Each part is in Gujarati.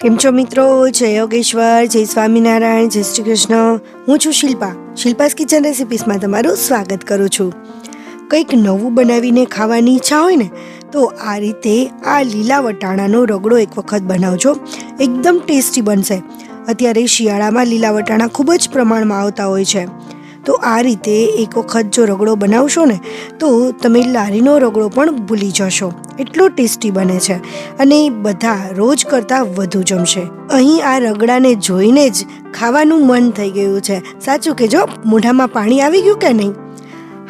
કેમ છો મિત્રો? જય યોગેશ્વર, જય સ્વામિનારાયણ, જય શ્રી કૃષ્ણ. હું છું શિલ્પા. શિલ્પાસ કિચન રેસિપીસમાં તમારું સ્વાગત કરું છું. કંઈક નવું બનાવીને ખાવાની ઈચ્છા હોય ને, તો આ રીતે આ લીલા વટાણાનો રગડો એક વખત બનાવજો. એકદમ ટેસ્ટી બનશે. અત્યારે શિયાળામાં લીલા વટાણા ખૂબ જ પ્રમાણમાં આવતા હોય છે. તો આ રીતે એક વખત જો રગડો બનાવશો ને, તો તમે લારીનો રગડો પણ ભૂલી જશો. એટલો ટેસ્ટી બને છે અને બધા રોજ કરતાં વધુ જમશે. અહીં આ રગડાને જોઈને જ ખાવાનું મન થઈ ગયું છે. સાચું કે જો મોઢામાં પાણી આવી ગયું કે નહીં?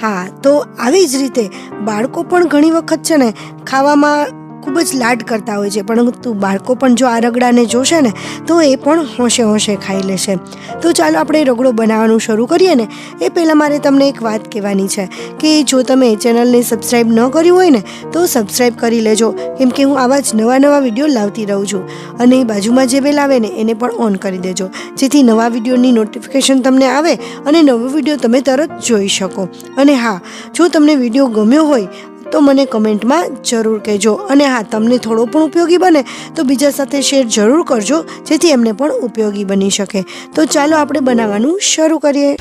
હા, તો આવી જ રીતે બાળકો પણ ઘણી વખત છે ને, ખાવામાં ખૂબ જ લાડ કરતા હોય છે. પરંતુ બાળકો પણ જો આ રગડાને જોશે ને, તો એ પણ હોંશે હોંશે ખાઈ લેશે. તો ચાલો આપણે રગડો બનાવવાનું શરૂ કરીએ ને. એ પહેલાં મારે તમને એક વાત કહેવાની છે કે જો તમે ચેનલને સબસ્ક્રાઈબ ન કર્યું હોય ને, તો સબસ્ક્રાઈબ કરી લેજો. કેમ કે હું આવા જ નવા નવા વીડિયો લાવતી રહું છું. અને બાજુમાં જે બેલ આવે ને, એને પણ ઓન કરી દેજો. જેથી નવા વિડીયોની નોટિફિકેશન તમને આવે અને નવો વીડિયો તમે તરત જોઈ શકો. અને હા, જો તમને વીડિયો ગમ્યો હોય તો મને કમેન્ટમાં જરૂર કહેજો. અને હા, તમને થોડો પણ ઉપયોગી બને તો બીજા સાથે શેર જરૂર કરજો, જેથી એમને પણ ઉપયોગી બની શકે. તો ચાલો આપણે બનાવવાનું શરૂ કરીએ.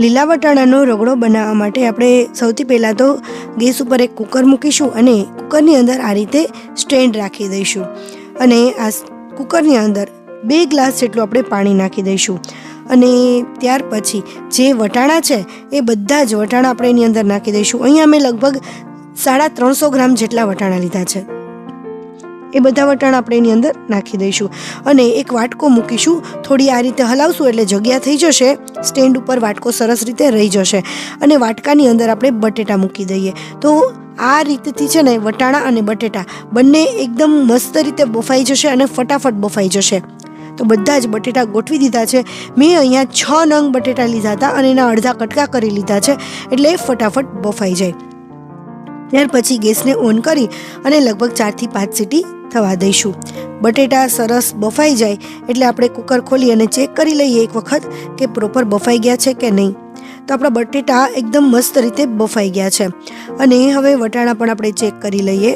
લીલા વટાણાનો રગડો બનાવવા માટે આપણે સૌથી પહેલાં તો ગેસ ઉપર એક કુકર મૂકીશું અને કુકરની અંદર આ રીતે સ્ટેન્ડ રાખી દઈશું. અને આ કુકરની અંદર બે ગ્લાસ જેટલું આપણે પાણી નાખી દઈશું. અને ત્યાર પછી જે વટાણા છે, એ બધા જ વટાણા આપણે એની અંદર નાખી દઈશું. અહીંયા અમે લગભગ સાડા ત્રણસો ગ્રામ જેટલા વટાણા લીધા છે. એ બધા વટાણા આપણે એની અંદર નાખી દઈશું. અને એક વાટકો મૂકીશું. થોડી આ રીતે હલાવશું એટલે જગ્યા થઈ જશે. સ્ટેન્ડ ઉપર વાટકો સરસ રીતે રહી જશે. અને વાટકાની અંદર આપણે બટેટા મૂકી દઈએ. તો આ રીતથી છે ને વટાણા અને બટેટા બંને એકદમ મસ્ત રીતે બફાઈ જશે અને ફટાફટ બફાઈ જશે. તો બધા જ બટેટા ગોઠવી દીધા છે. મેં અહીંયા છ નંગ બટેટા લીધા હતા અને એના અડધા કટકા કરી લીધા છે. એટલે ફટાફટ બફાઈ જાય. ત્યાર પછી ગેસને ઓન કરી અને લગભગ ચારથી પાંચ સીટી થવા દઈશું. બટેટા સરસ બફાઈ જાય એટલે આપણે કુકર ખોલી અને ચેક કરી લઈએ એક વખત કે પ્રોપર બફાઈ ગયા છે કે નહીં. તો આપણા બટેટા એકદમ મસ્ત રીતે બફાઈ ગયા છે. અને હવે વટાણા પણ આપણે ચેક કરી લઈએ.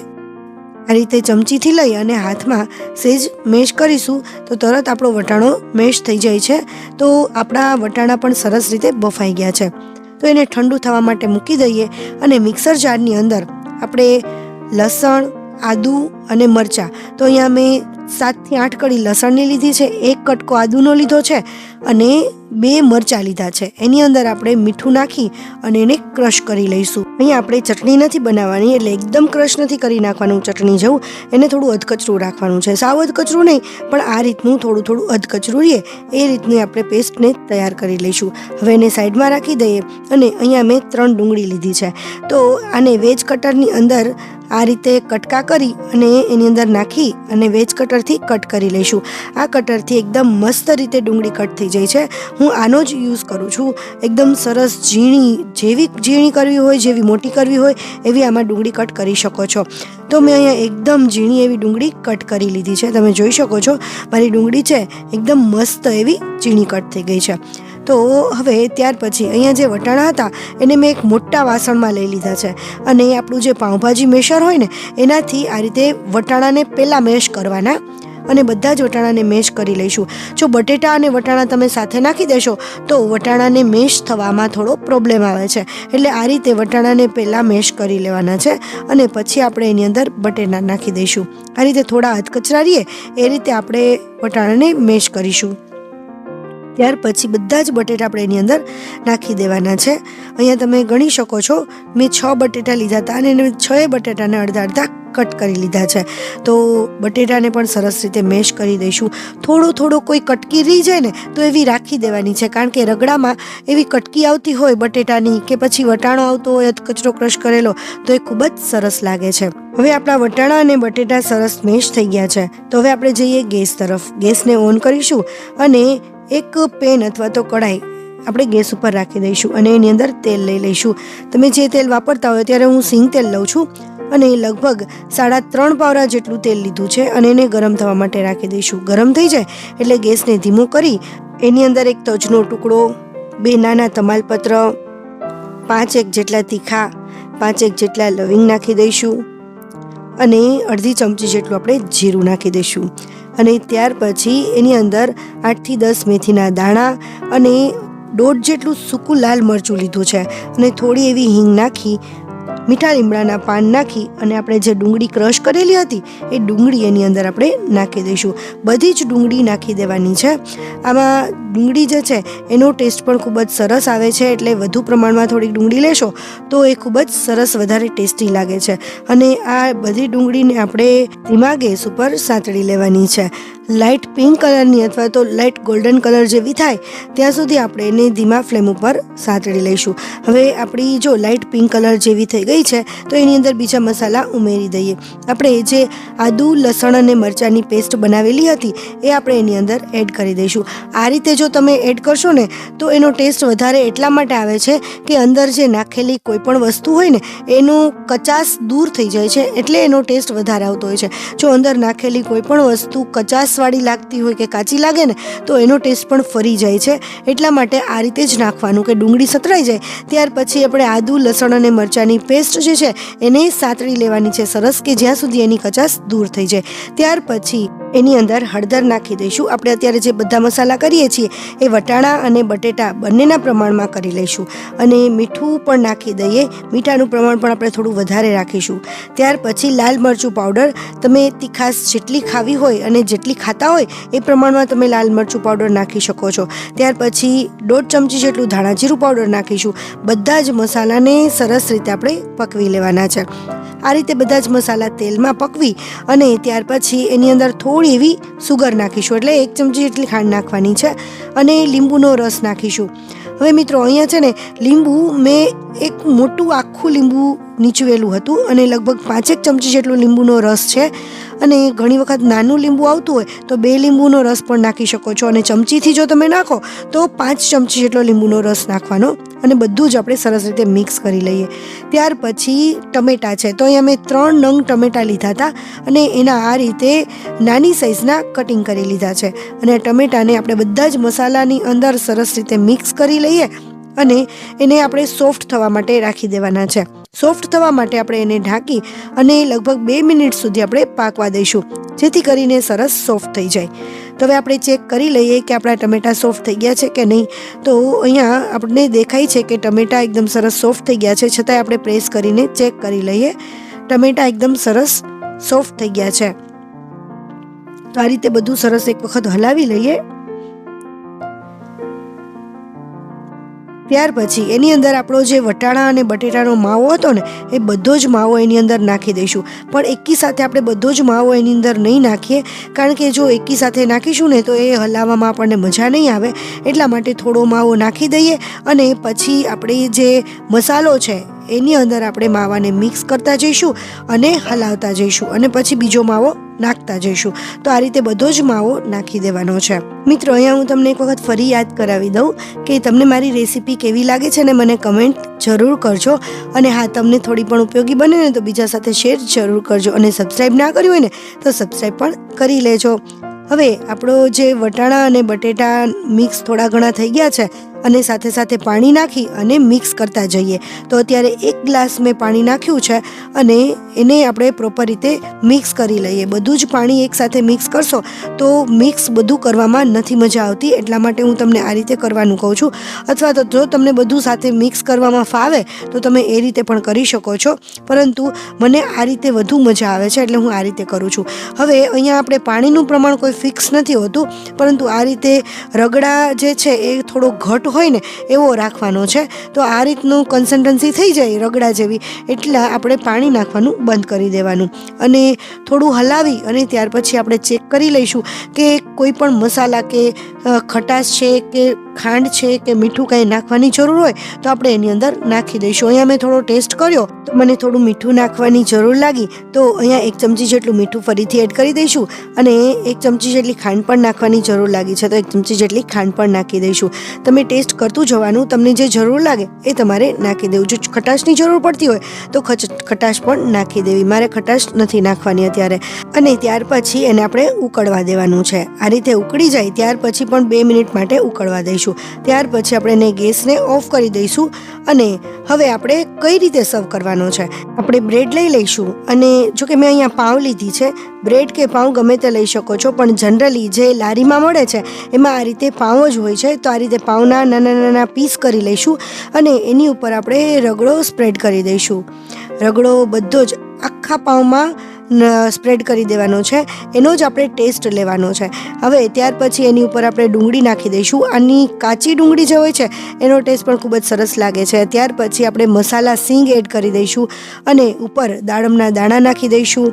આ રીતે ચમચીથી લઈ અને હાથમાં સેજ મેશ કરીશું તો તરત આપણો વટાણો મેશ થઈ જાય છે. તો આપણા વટાણા પણ સરસ રીતે બફાઈ ગયા છે. તો એને ઠંડુ થવા માટે મૂકી દઈએ અને મિક્સર જારની અંદર આપણે લસણ આદુ અને મરચાં. તો અહીંયા મેં સાતથી આઠ કડી લસણની લીધી છે, એક કટકો આદુનો લીધો છે અને બે મરચાં લીધા છે. એની અંદર આપણે મીઠું નાખી અને એને ક્રશ કરી લઈશું. અહીંયા આપણે ચટણી નથી બનાવવાની, એટલે એકદમ ક્રશ નથી કરી નાખવાનું ચટણી જેવું. એને થોડું અધકચરું રાખવાનું છે. સાવ અધકચરું નહીં, પણ આ રીતનું થોડું થોડું અધકચરું રહીએ. એ રીતની આપણે પેસ્ટને તૈયાર કરી લઈશું. હવે એને સાઈડમાં રાખી દઈએ અને અહીંયા મેં ત્રણ ડુંગળી લીધી છે. તો આને વેજ કટરની અંદર આ રીતે કટકા કરી અને એની અંદર નાખી અને વેજ કટરથી કટ કરી લઈશું. આ કટરથી એકદમ મસ્ત રીતે ડુંગળી કટ થઈ જાય છે. હું આનો જ યુઝ કરું છું. એકદમ સરસ ઝીણી, જેવી ઝીણી કરવી હોય, જેવી મોટી કરવી હોય, એવી આમાં ડુંગળી કટ કરી શકો છો. તો મેં અહીંયા એકદમ ઝીણી એવી ડુંગળી કટ કરી લીધી છે. તમે જોઈ શકો છો, મારી ડુંગળી છે, એકદમ મસ્ત એવી ઝીણી કટ થઈ ગઈ છે. તો હવે ત્યાર પછી અહીંયા જે વટાણા હતા, એને મેં એક મોટા વાસણમાં લઈ લીધા છે. અને આપણું જે પાઉંભાજી મેશર હોય ને, એનાથી આ રીતે વટાણાને પહેલાં મેશ કરવાના અને બધા જ વટાણાને મેશ કરી લઈશું. જો બટેટા અને વટાણા તમે સાથે નાખી દેશો, તો વટાણાને મેશ થવામાં થોડો પ્રોબ્લેમ આવે છે. એટલે આ રીતે વટાણાને પહેલાં મેશ કરી લેવાના છે અને પછી આપણે એની અંદર બટેટા નાખી દઈશું. આ રીતે થોડા હથકચરા રહીએ એ રીતે આપણે વટાણાને મેશ કરીશું. ત્યાર પછી બધા જ બટેટા આપણે એની અંદર નાખી દેવાના છે. અહીંયા તમે ગણી શકો છો, મેં છ બટેટા લીધા હતા અને મેં છ બટેટાને અડધા અડધા કટ કરી લીધા છે. તો બટેટાને પણ સરસ રીતે મેશ કરી દઈશું. થોડો થોડો કોઈ કટકી રહી જાય ને, તો એવી રાખી દેવાની છે. કારણ કે રગડામાં એવી કટકી આવતી હોય બટેટાની કે પછી વટાણો આવતો હોય કચરો ક્રશ કરેલો, તો એ ખૂબ જ સરસ લાગે છે. હવે આપણા વટાણા અને બટેટા સરસ મેશ થઈ ગયા છે. તો હવે આપણે જઈએ ગેસ તરફ. ગેસને ઓન કરીશું અને એક પેન અથવા તો કઢાઈ આપણે ગેસ ઉપર રાખી દઈશું અને એની અંદર તેલ લઈ લઈશું. તમે જે તેલ વાપરતા હોય ત્યારે હું સિંગ તેલ લઉં છું અને લગભગ સાડા ત્રણ પાવરા જેટલું તેલ લીધું છે અને એને ગરમ થવા માટે રાખી દઈશું. ગરમ થઈ જાય એટલે ગેસને ધીમો કરી એની અંદર એક તજનો ટુકડો, બે નાના તમાલપત્ર, પાંચ એક જેટલા તીખા, પાંચ એક જેટલા લવિંગ નાખી દઈશું અને અડધી ચમચી જેટલું આપણે જીરું નાખી દઈશું. અને ત્યાર પછી એની અંદર આઠથી દસ મેથીના દાણા અને દોઢ જેટલું સૂકું લાલ મરચું લીધું છે. અને થોડી એવી હિંગ નાખી મીઠા લીમડાના પાન નાખી અને આપણે જે ડુંગળી ક્રશ કરેલી હતી, એ ડુંગળી એની અંદર આપણે નાખી દઈશું. બધી જ ડુંગળી નાખી દેવાની છે. આમાં ડુંગળી જે છે, એનો ટેસ્ટ પણ ખૂબ જ સરસ આવે છે. એટલે વધુ પ્રમાણમાં થોડીક ડુંગળી લેશો, તો એ ખૂબ જ સરસ વધારે ટેસ્ટી લાગે છે. અને આ બધી ડુંગળીને આપણે ધીમા ગેસ ઉપર સાંતળી લેવાની છે. લાઇટ પિંક કલરની અથવા તો લાઇટ ગોલ્ડન કલર જેવી થાય, ત્યાં સુધી આપણે એને ધીમા ફ્લેમ ઉપર સાતડી લઈશું. હવે આપણી જો લાઇટ પિંક કલર જેવી થઈ ગઈ છે, તો એની અંદર બીજા મસાલા ઉમેરી દઈએ. આપણે જે આદુ, લસણ અને મરચાંની પેસ્ટ બનાવેલી હતી, એ આપણે એની અંદર એડ કરી દઈશું. આ રીતે જો તમે એડ કરશો ને, તો એનો ટેસ્ટ વધારે એટલા માટે આવે છે કે અંદર જે નાખેલી કોઈપણ વસ્તુ હોય ને, એનું કચાસ દૂર થઈ જાય છે, એટલે એનો ટેસ્ટ વધારે આવતો હોય છે. જો અંદર નાખેલી કોઈ પણ વસ્તુ કચાસવાળી લાગતી હોય કે કાચી લાગે ને, તો એનો ટેસ્ટ પણ ફરી જાય છે. એટલા માટે આ રીતે જ નાખવાનું કે ડુંગળી સતરાઈ જાય, ત્યાર પછી આપણે આદુ, લસણ અને મરચાંની પેસ્ટ જે છે, એને સાતળી લેવાની છે સરસ કે જ્યાં સુધી એની કચાસ દૂર થઈ જાય. ત્યાર પછી એની અંદર હળદર નાખી દઈશું. આપણે અત્યારે જે બધા મસાલા કરીએ છીએ, એ વટાણા અને બટેટા બંનેના પ્રમાણમાં કરી લઈશું. અને મીઠું પણ નાખી દઈએ. મીઠાનું પ્રમાણ પણ આપણે થોડું વધારે રાખીશું. ત્યાર પછી લાલ મરચું પાવડર. તમે તીખાસ જેટલી ખાવી હોય અને જેટલી ખાતા હોય, એ પ્રમાણમાં તમે લાલ મરચું પાવડર નાખી શકો છો. ત્યાર પછી દોઢ ચમચી જેટલું ધાણાજીરું પાવડર નાખીશું. બધા જ મસાલાને સરસ રીતે આપણે પકવી લેવાના છે. આ રીતે બધા જ મસાલા તેલમાં પકવી અને ત્યાર પછી એની અંદર થોડી એવી સુગર નાખીશું. એટલે એક ચમચી જેટલી ખાંડ નાખવાની છે અને લીંબુનો રસ નાખીશું. હવે મિત્રો, અહીંયા છે ને, લીંબુ મેં એક મોટું આખું લીંબુ નીચવેલું હતું અને લગભગ પાંચેક ચમચી જેટલો લીંબુનો રસ છે. અને ઘણી વખત નાનું લીંબુ આવતું હોય તો બે લીંબુનો રસ પણ નાખી શકો છો. અને ચમચીથી જો તમે નાખો તો પાંચ ચમચી જેટલો લીંબુનો રસ નાખવાનો અને બધું જ આપણે સરસ રીતે મિક્સ કરી લઈએ. ત્યાર પછી ટમેટાં છે. તો અહીંયા મેં ત્રણ નંગ ટમેટાં લીધા હતા અને એના આ રીતે નાની સાઇઝના કટિંગ કરી લીધા છે. અને ટમેટાને આપણે બધા જ મસાલાની અંદર સરસ રીતે મિક્સ કરી લઈએ અને એને આપણે સોફ્ટ થવા માટે રાખી દેવાના છે. સોફ્ટ થવા માટે આપણે એને ઢાંકી અને લગભગ બે મિનિટ સુધી આપણે પાકવા દઈશું, જેથી કરીને સરસ સોફ્ટ થઈ જાય. તો હવે આપણે ચેક કરી લઈએ કે આપણા ટમેટાં સોફ્ટ થઈ ગયા છે કે નહીં. તો અહીંયા આપણને દેખાય છે કે ટમેટાં એકદમ સરસ સોફ્ટ થઈ ગયા છે, છતાંય આપણે પ્રેસ કરીને ચેક કરી લઈએ. ટમેટાં એકદમ સરસ સોફ્ટ થઈ ગયા છે. તો આ રીતે બધું સરસ એક વખત હલાવી લઈએ. ત્યાર પછી એની અંદર આપણો જે વટાણા અને બટેટાનો માવો હતો ને, એ બધો જ માવો એની અંદર નાખી દઈશું. પણ એકી સાથે આપણે બધો જ માવો એની અંદર નહીં નાખીએ, કારણ કે જો એકી સાથે નાખીશું ને, તો એ હલાવવામાં આપણને મજા નહીં આવે. એટલા માટે થોડો માવો નાખી દઈએ અને પછી આપણે જે મસાલો છે, એની અંદર આપણે માવાને મિક્સ કરતા જઈશું અને હલાવતા જઈશું. અને પછી બીજો માવો નાખતા જઈશું. તો આ રીતે બધો જ માવો નાખી દેવાનો છે. મિત્રો, અહીંયા હું તમને એક વખત ફરી યાદ કરાવી દઉં કે તમને મારી રેસીપી કેવી લાગે છે ને મને કમેન્ટ જરૂર કરજો. અને હા, તમને થોડી પણ ઉપયોગી બને ને તો બીજા સાથે શેર જરૂર કરજો. અને સબસ્ક્રાઈબ ના કર્યું હોય ને તો સબસ્ક્રાઈબ પણ કરી લેજો. હવે આપણો જે વટાણા અને બટેટા મિક્સ થોડા ઘણા થઈ ગયા છે અને સાથે સાથે પાણી નાખી અને મિક્સ કરતા જઈએ. તો અત્યારે એક ગ્લાસ મેં પાણી નાખ્યું છે અને એને આપણે પ્રોપર રીતે મિક્સ કરી લઈએ. બધું જ પાણી એકસાથે મિક્સ કરશો તો મિક્સ બધું કરવામાં નથી મજા આવતી. એટલા માટે હું તમને આ રીતે કરવાનું કહું છું. અથવા તો જો તમને બધું સાથે મિક્સ કરવામાં ફાવે તો તમે એ રીતે પણ કરી શકો છો. પરંતુ મને આ રીતે વધુ મજા આવે છે એટલે હું આ રીતે કરું છું. હવે અહીંયા આપણે પાણીનું પ્રમાણ કોઈ ફિક્સ નથી હોતું. પરંતુ આ રીતે રગડા જે છે એ થોડો ઘટ હોય ને એવો રાખવાનો છે, તો આ રીતનું કન્સન્ટન્સી થઈ જાય રગડા જેવી, એટલા આપણે પાણી નાખવાનું બંધ કરી દેવાનું. અને થોડું હલાવી અને ત્યાર પછી આપણે ચેક કરી લઈશું કે કોઈ પણ મસાલા કે ખટાશ છે કે ખાંડ છે કે મીઠું કંઈ નાખવાની જરૂર હોય, તો આપણે એની અંદર નાખી દઈશું. અહીંયા મેં થોડો ટેસ્ટ કર્યો, તો મને થોડું મીઠું નાખવાની જરૂર લાગી, તો અહીંયા એક ચમચી જેટલું મીઠું ફરીથી એડ કરી દઈશું અને એક ચમચી જેટલી ખાંડ પણ નાખવાની જરૂર લાગી છે, તો એક ચમચી જેટલી ખાંડ પણ નાખી દઈશું. તમે ટેસ્ટ કરતું જવાનું, તમને જે જરૂર લાગે એ તમારે નાખી દેવું. જો ખટાશની જરૂર પડતી હોય, તો ખચ, ખટાશ પણ નાખી દેવી. મારે ખટાશ નથી નાખવાની અત્યારે. અને ત્યાર પછી એને આપણે ઉકળવા દેવાનું છે. આ રીતે ઉકળી જાય, ત્યાર પછી પણ બે મિનિટ માટે ઉકળવા દઈશું. ત્યાર પછી આપણે એને ગેસને ઓફ કરી દઈશું અને હવે આપણે કઈ રીતે સર્વ કરવાનો છે? આપણે બ્રેડ લઈ લઈશું અને જો કે મેં અહીંયા પાઉં લીધી છે. બ્રેડ કે પાઉં ગમે તે લઈ શકો છો, પણ જનરલી જે લારીમાં મળે છે, એમાં આ રીતે પાઉં જ હોય છે. તો આ રીતે પાઉંના નાના નાના પીસ કરી લઈશું અને એની ઉપર આપણે રગડો સ્પ્રેડ કરી દઈશું. રગડો બધો જ આખા પાઉંમાં સ્પ્રેડ કરી દેવાનો છે. એનો જ આપણે ટેસ્ટ લેવાનો છે. હવે ત્યાર પછી એની ઉપર આપણે ડુંગળી નાખી દઈશું. આની કાચી ડુંગળી જે હોય છે, એનો ટેસ્ટ પણ ખૂબ જ સરસ લાગે છે. ત્યાર પછી આપણે મસાલા સિંગ એડ કરી દઈશું અને ઉપર દાડમના દાણા નાખી દઈશું.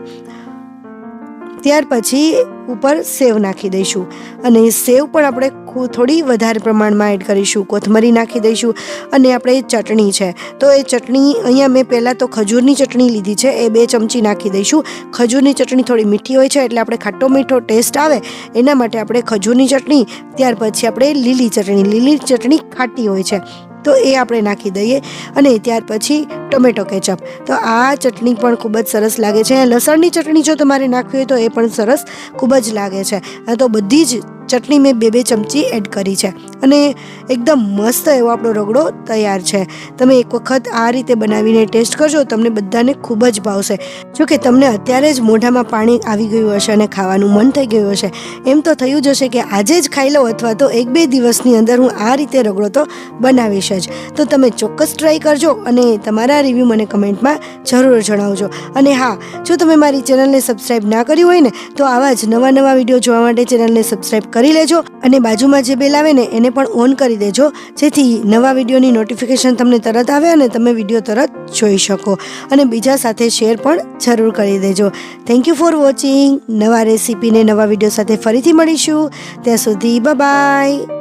ત્યાર પછી ઉપર સેવ નાખી દઈશું. અને સેવ પણ આપણે થોડી વધારે પ્રમાણમાં એડ કરીશું. કોથમરી નાખી દઈશું અને આપણે ચટણી છે. તો એ ચટણી અહીંયા મેં પહેલાં તો ખજૂરની ચટણી લીધી છે. એ બે ચમચી નાખી દઈશું. ખજૂરની ચટણી થોડી મીઠી હોય છે એટલે આપણે ખાટો મીઠો ટેસ્ટ આવે. એના માટે આપણે ખજૂરની ચટણી, ત્યાર પછી આપણે લીલી ચટણી. લીલી ચટણી ખાટી હોય છે. તો એ આપણે નાખી દઈએ અને ત્યાર પછી ટોમેટો કેચઅપ તો આ ચટણી પણ ખૂબ જ સરસ લાગે છે. લસણની ચટણી જો તમારે નાખવી હોય તો એ પણ સરસ ખૂબ જ લાગે છે. તો બધી જ ચટણી મેં બે બે ચમચી એડ કરી છે. અને એકદમ મસ્ત એવો આપણો રગડો તૈયાર છે. તમે એક વખત આ રીતે બનાવીને ટેસ્ટ કરજો, તમને બધાને ખૂબ જ ભાવશે. જો કે તમને અત્યારે જ મોઢામાં પાણી આવી ગયું હશે અને ખાવાનું મન થઈ ગયું હશે. એમ તો થયું જ હશે કે આજે જ ખાઈ લો અથવા તો એક બે દિવસની અંદર હું આ રીતે રગડો તો બનાવીશ જ. તો તમે ચોક્કસ ટ્રાય કરજો અને તમારા રિવ્યૂ મને કમેન્ટમાં જરૂર જણાવજો. અને હા, જો તમે મારી ચેનલને સબસ્ક્રાઈબ ના કરી હોય ને, તો આવા જ નવા નવા વીડિયો જોવા માટે ચેનલને સબસ્ક્રાઇબ કરી લેજો અને બાજુમાં જે બેલ આવે ને, એને પણ ઓન કરી દેજો. જેથી નવા વિડીયોની નોટિફિકેશન તમને તરત આવે અને તમે વીડિયો તરત જોઈ શકો. અને બીજા સાથે શેર પણ જરૂર કરી દેજો. થેન્ક યુ ફોર વોચિંગ નવા રેસીપીને નવા વીડિયો સાથે ફરીથી મળીશું. ત્યાં સુધી બાય